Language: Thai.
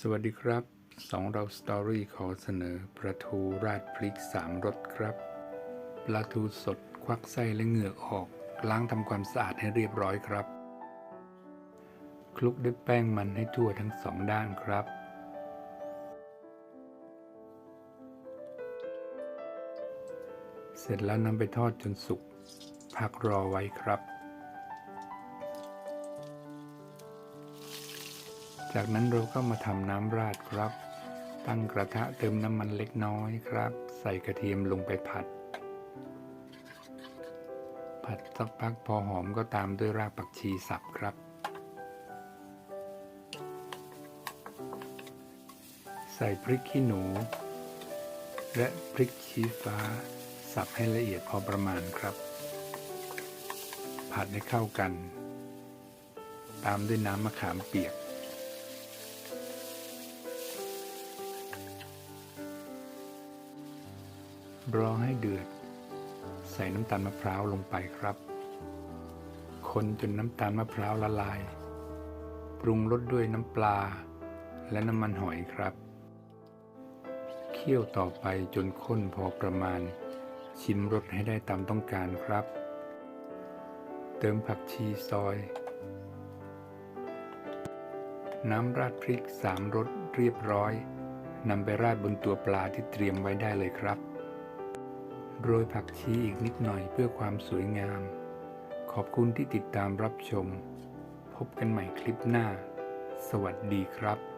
สวัสดีครับ สองเราสตอรี่ขอเสนอปลาทูราดพริกสามรสครับ ปลาทูสดควักไส้และเหงือกออก ล้างทำความสะอาดให้เรียบร้อยครับ คลุกด้วยแป้งมันให้ทั่วทั้งสองด้านครับ เสร็จแล้วนำไปทอดจนสุกพักรอไว้ครับ จากนั้นเราก็มาทำน้ำราดครับ ตั้งกระทะเติมน้ำมันเล็กน้อยครับ ใส่กระเทียมลงไปผัด ผัดสักพักพอหอมก็ตามด้วยรากผักชีสับครับ ใส่พริกขี้หนู และพริกชี้ฟ้า สับให้ละเอียดพอประมาณครับ ผัดให้เข้ากัน ตามด้วยน้ำมะขามเปียก รอให้เดือด ใส่น้ำตาลมะพร้าวลงไปครับ คนจนน้ำตาลมะพร้าวละลาย ปรุงรสด้วยน้ำปลา และน้ำมันหอยครับ เคี่ยวต่อไปจนข้นพอประมาณ ชิมรสให้ได้ตามต้องการครับ เติมผักชีซอย น้ำราดพริกสามรสเรียบร้อยนำไปราดบนตัวปลาที่เตรียมไว้ได้เลยครับ โรยผักชีอีกนิดหน่อยเพื่อความสวยงาม ขอบคุณที่ติดตามรับชม พบกันใหม่คลิปหน้า สวัสดีครับ